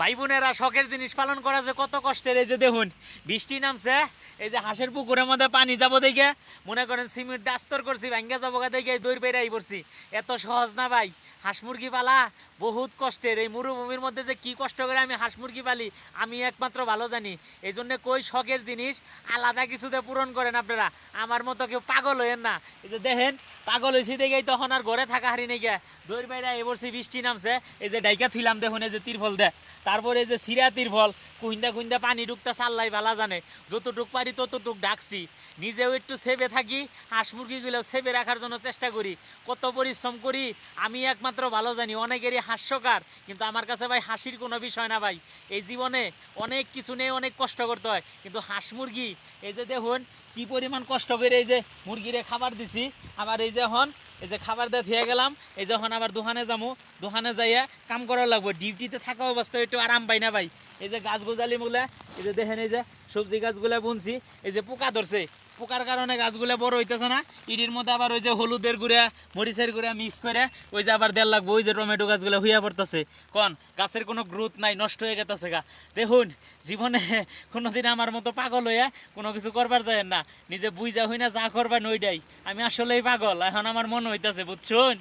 ভাই বোনেরা, শখের জিনিস পালন করা যে কত কষ্টের, এই যে দেখুন, বৃষ্টি নামছে, এই যে হাঁসের পুকুরের মধ্যে পানি যাব দেখে, মনে করেন সিমেন্ট ডাস্তর করছি, ভাঙ্গা যাব গা দেখে দৌড় বেড়াই পড়ছি। এত সহজ না ভাই? হাঁস মুরগি পালা বহুত কষ্টের, এই মরুভূমির মধ্যে যে কি কষ্ট করে আমি হাঁস মুরগি পালি, আমি একমাত্র ভালো জানি। এই জন্য কই শখের জিনিস, আলাদা কিছুতে পূরণ করেন আপনারা। আমার মতো কেউ পাগল হইেন না। এই যে দেখেন, পাগল হয়েছি দেখেই তখন আর ঘরে থাকা হারি নেই গিয়া বাইরা এবছর বৃষ্টি নামছে, এই যে ডাইকা থুইলাম দেখুন এই যে তিরফল দে। তারপরে এই যে সিরা তিরফল কুইন্দা কুইন্দা পানি ঢুকতে চাল্লাই ভালা জানে। যতটুক পারি ততটুক ডাকছি। নিজেও একটু সেবে থাকি, হাঁস মুরগিগুলো সেবে রাখার জন্য চেষ্টা করি। কত পরিশ্রম করি, আমি একমাত্র ভালো জানি, অনেকেরই হাস্যকার, কিন্তু আমার কাছে ভাই হাসির কোনো বিষয় না ভাই। এই জীবনে অনেক কিছু নেই অনেক কষ্ট করতে হয়, কিন্তু হাঁস মুরগি, এই যে দেখুন, কি পরিমাণ কষ্ট করে এই যে মুরগিরে খাবার দিছি। আবার এই যে হন এই যে খাবার দিয়ে ধুয়ে গেলাম। এই যখন আবার দোকানে যাব দোকানে যাইয়া কাম করা লাগবে। ডিউটিতে থাকা অবস্থায় একটু আরাম পাই না ভাই। এই যে গাছ গোজালি মুগলা এই যে দেখেন এই যে সবজি গাছগুলা বুনছি, এই যে পোকা ধরছে। পোকার কারণে গাছগুলো বড় হইতেছে না। ইডির মধ্যে আবার ওই যে হলুদের গুঁড়া, মরিচের গুঁড়া মিক্স করে ওই যে আবার দেড় লাগবে ওই যে টমেটো গাছগুলো হইয়া পড়তেছে। কন, গাছের কোনো গ্রোথ নাই, নষ্ট হয়ে গেতেছে গা। দেখুন, জীবনে কোনোদিন আমার মতো পাগল হইয়া কোনো কিছু করবার যায় না। নিজে বুঝা হই না যা করবার নইডাই। আমি আসলেই পাগল, এখন আমার মন হইতেছে, বুঝছুন?